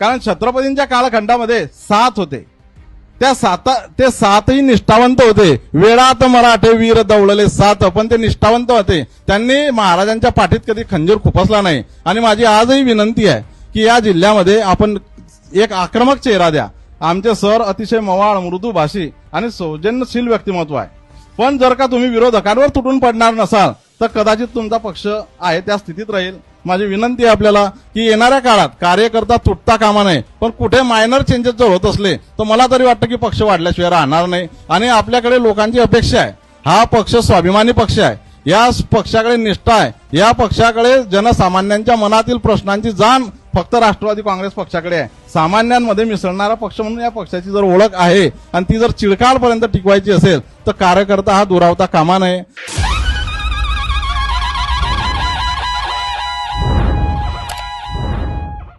कारण छत्रपतींच्या कालखंडामध्ये सात होते. त्या सात ते सातही निष्ठावंत होते. वेळात मराठे वीर दौडले सात पण ते निष्ठावंत होते. त्यांनी महाराजांच्या पाठीत कधी खंजीर खुपसला नाही. आणि माझी आजही विनंती आहे की या जिल्ह्यामध्ये आपण एक आक्रमक चेहरा द्या. आमचे सर अतिशय मवाळ मृदू भाषी आणि सौजन्यशील व्यक्तिमत्व आहे. पण जर का तुम्ही विरोधकांवर तुटून पडणार नसाल तर कदाचित तुमचा पक्ष आहे त्या स्थितीत राहील. माझी विनंती आहे आपल्याला की येणाऱ्या काळात कार्यकर्ता तुटता कामा नये. पण कुठे मायनर चेंजेस जर होत असले तर मला तरी वाटतं की पक्ष वाढल्याशिवाय राहणार नाही. आणि आपल्याकडे लोकांची अपेक्षा आहे. हा पक्ष स्वाभिमानी पक्ष आहे. या पक्षाकडे निष्ठा आहे. या पक्षाकडे जनसामान्यांच्या मनातील प्रश्नांची जाण फक्त राष्ट्रवादी काँग्रेस पक्षाकडे आहे. सामान्यांमध्ये मिसळणारा पक्ष म्हणून या पक्षाची जर ओळख आहे आणि ती जर चिडकाळपर्यंत टिकवायची असेल तर कार्यकर्ता हा दुरावता कामा नये.